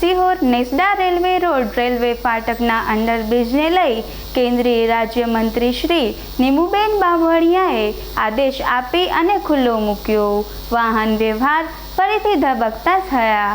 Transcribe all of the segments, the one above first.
Sihor Nesda railway road railway ફાટકના અંડરબ્રિજને લઈ કેન્દ્રીય રાજ્યમંત્રી શ્રી નિમુબેન બાવળિયાએ આદેશ આપી અને ખુલ્લો મૂક્યો. વાહન વ્યવહાર ફરીથી ધબકતા થયા.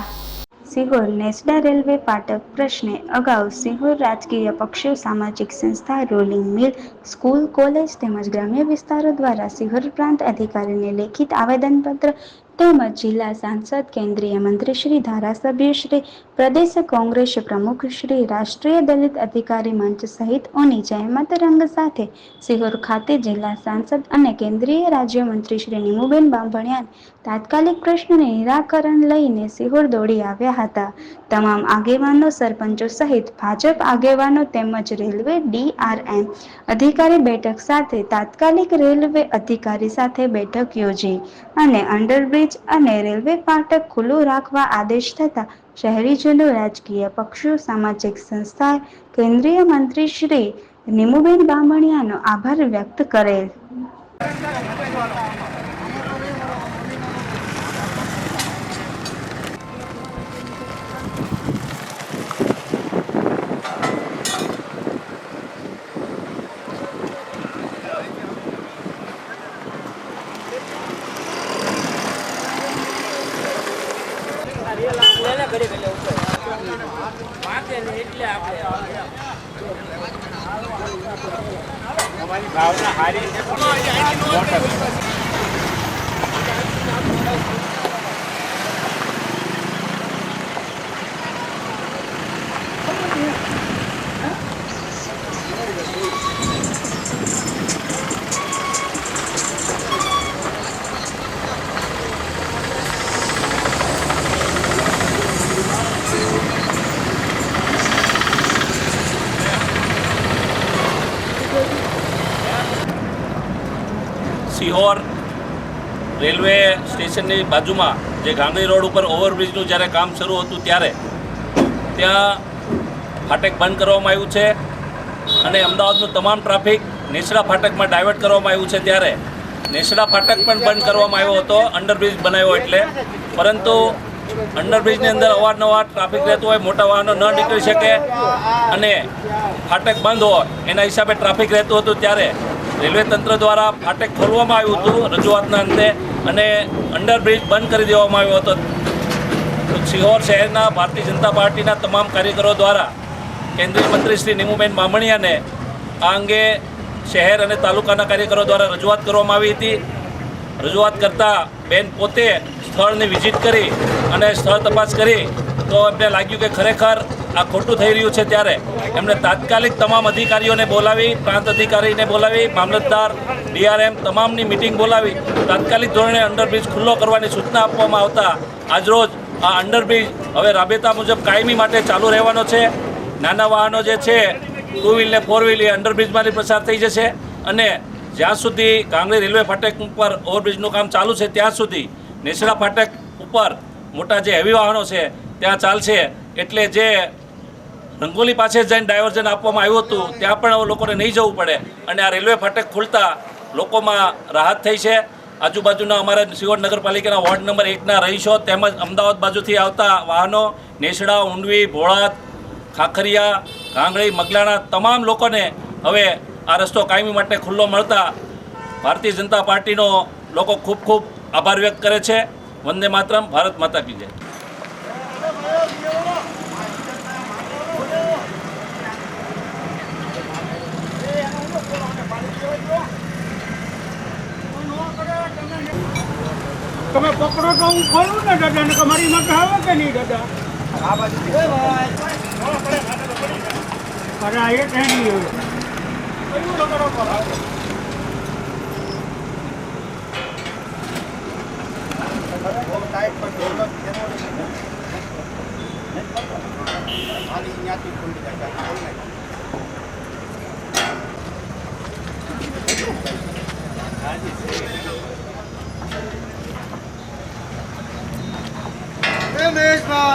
સિહોર નેસડા રેલવે ફાટક પ્રશ્ને અગાઉ સિહોર રાજકીય પક્ષો, સામાજિક સંસ્થા રોલિંગ મિલ સ્કૂલ કોલેજ તેમજ ગ્રામ્ય વિસ્તારો દ્વારા સિહોર પ્રાંત અધિકારીને લેખિત આવેદનપત્ર તેમજ જિલ્લા સાંસદ, કેન્દ્રીય મંત્રી શ્રી, ધારાસભ્ય શ્રી, પ્રદેશ કોંગ્રેસ પ્રમુખ શ્રી, રાષ્ટ્રીય દલિત અધિકારી મંચ સહિતઓની જહેમત રંગ સાથે સિહોર ખાતે જિલ્લા સાંસદ અને કેન્દ્રીય રાજ્યમંત્રી શ્રી નીમુબેન બાંભણિયાન તાત્કાલિક પ્રશ્નને નિરાકરણ લઈને સિહોર દોડી આવ્યા હતા. તમામ આગેવાનો, સરપંચો સહિત ભાજપ આગેવાનો તેમજ રેલવે ડીઆરએમ અધિકારી બેઠક સાથે તાત્કાલિક રેલવે અધિકારી સાથે બેઠક યોજી અને અંડરબ્રિજ અને રેલવે ફાટક ખુલ્લું રાખવા આદેશ થતા શહેરીજનો, રાજકીય પક્ષો, સામાજિક સંસ્થાએ કેન્દ્રીય મંત્રી શ્રી નિમુબેન બામણિયાનો આભાર વ્યક્ત કરેલ. Ferrari é bonita. સિહોર રેલવે સ્ટેશનની બાજુમાં જે ગાંધી રોડ ઉપર ઓવરબ્રિજનું જ્યારે કામ શરૂ હતું ત્યારે, ત્યાં ફાટક બંધ કરવામાં આવ્યું છે અને અમદાવાદનું તમામ ટ્રાફિક નેસડા ફાટકમાં ડાયવર્ટ કરવામાં આવ્યું છે ત્યારે. નેસડા ફાટક પણ બંધ કરવામાં આવ્યો હતો, અંડરબ્રિજ બનાવ્યો એટલે. પરંતુ અંડરબ્રિજની અંદર અવારનવાર ટ્રાફિક રહેતું હોય, મોટા વાહનો ન નીકળી શકે અને ફાટક બંધ હોય, એના હિસાબે ટ્રાફિક રહેતું હતું ત્યારે. રેલવે તંત્ર દ્વારા ફાટક ખોલવામાં આવ્યું હતું રજૂઆતના અંતે અને અંડરબ્રિજ બંધ કરી દેવામાં આવ્યો હતો. સિહોર શહેરના ભારતીય જનતા પાર્ટીના તમામ કાર્યકરો દ્વારા કેન્દ્રીય મંત્રી શ્રી નીમુબેન બામણિયાને આ અંગે શહેર અને તાલુકાના કાર્યકરો દ્વારા રજૂઆત કરવામાં આવી હતી. રજૂઆત કરતાં બેન પોતે સ્થળની વિઝિટ કરી અને સ્થળ તપાસ કરી. તો એમને લાગ્યું કે ખરેખર આ ખોટું થઈ રહ્યું છે ત્યારે એમણે તાત્કાલિક તમામ અધિકારીઓને બોલાવી, પ્રાંત અધિકારીને બોલાવી, મામલતદાર, ડીઆરએમ તમામની મિટિંગ બોલાવી, તાત્કાલિક ધોરણે અંડરબ્રિજ ખુલ્લો કરવાની સૂચના આપવામાં આવતા આજરોજ આ અંડરબ્રિજ હવે રાબેતા મુજબ કાયમી માટે ચાલુ રહેવાનો છે. નાના વાહનો જે છે, ટુ વ્હીલ ને ફોર વ્હીલ એ અંડરબ્રિજમાંથી પસાર થઈ જશે અને જ્યાં સુધી કાંગડી રેલવે ફાટક ઉપર ઓવરબ્રિજનું કામ ચાલુ છે, ત્યાં સુધી નેસડા ફાટક ઉપર મોટા જે હેવી વાહનો છે, ત્યાં ચાલશે. એટલે જે રંગોલી પાસે જઈને ડાયવર્ઝન આપવામાં આવ્યું હતું, ત્યાં પણ લોકોને નહીં જવું પડે. અને આ રેલવે ફાટક ખુલતા લોકોમાં રાહત થઈ છે. આજુબાજુના અમારા સિહોર નગરપાલિકાના વોર્ડ નંબર એકના રહીશો તેમજ અમદાવાદ બાજુથી આવતા વાહનો, નેસડા, ઊંડવી ભોળાત ખાખરિયા કાંગળી મગલાણા તમામ લોકોને હવે આ રસ્તો કાયમી માટે ખુલ્લો મળતા ભારતીય જનતા પાર્ટીનો લોકો ખૂબ ખૂબ આભાર વ્યક્ત કરે છે. વંદે માતરમ, ભારત માતા કી જય. તમે પકડો તો હું ખોલું ને દાદા ને તમારી માટે આવે કે નહીં દાદા? અરે આ એક હેડી હવે પાછું મારો એટલે પડી જાય હું તો આગો છું હો, મને ખબર છે. પેલો ત્યાં ખાય એટલે ક્યાં પડે એ નક્કી નથી પડતું. યા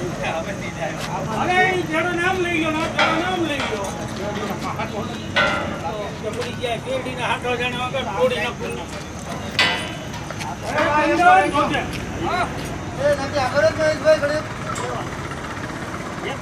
અરે ઈ નામ લઈ ગયો ને તારું નામ લઈ ગયો. જબરી ગયા શેરડીના હાથો જાણે વગર તોડી નાખું. અરે પંદર જોતે. એક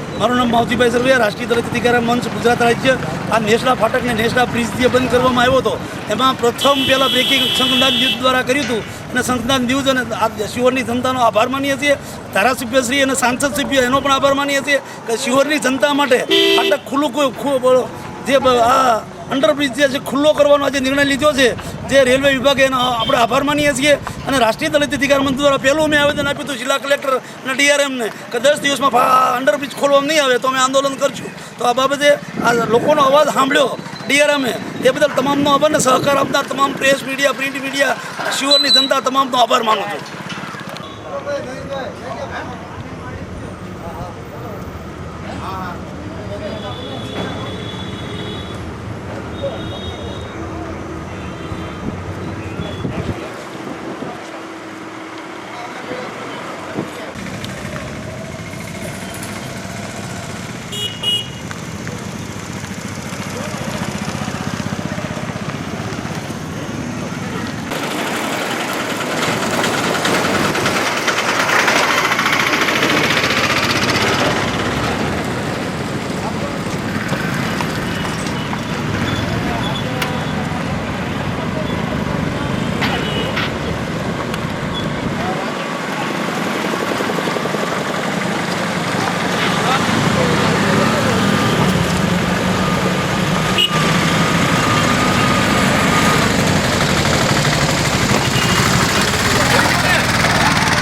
મારું નામ માવજીભાઈ સરવૈયા, રાષ્ટ્રીય દલિત અધિકારી મંચ, ગુજરાત રાજ્ય. આ નેશના ફાટકને નેશના બ્રિજ જે બંધ કરવામાં આવ્યો હતો. એમાં પ્રથમ પહેલાં બ્રેકિંગ સંસદનાથ ન્યૂઝ દ્વારા કર્યું હતું અને સંસદનાથ ન્યૂઝ અને આ શિહોરની જનતાનો આભાર માનીએ છીએ. ધારાસભ્યશ્રી અને સાંસદસભ્ય એનો પણ આભાર માનીએ છીએ કે શિહોરની જનતા માટે આટલા ખુલ્લું કોઈ જે આ અંડરબ્રિજ જે છે ખુલ્લો કરવાનો આજે નિર્ણય લીધો છે, જે રેલવે વિભાગે એનો આપણે આભાર માનીએ છીએ. અને રાષ્ટ્રીય દલિત અધિકાર મંત્ર દ્વારા પહેલું મેં આવેદન આપ્યું હતું જિલ્લા કલેક્ટર અને ડીઆરએમને કે દસ દિવસમાં અંડરબ્રિજ ખોલવામાં નહીં આવે તો અમે આંદોલન કરશું. તો આ બાબતે આ લોકોનો અવાજ સાંભળ્યો ડીઆરએમે. એ બદલ તમામનો આભાર ને સહકાર આપનાર તમામ પ્રેસ મીડિયા, પ્રિન્ટ મીડિયા અને શિવરની જનતા તમામનો આભાર માનું છું. હા.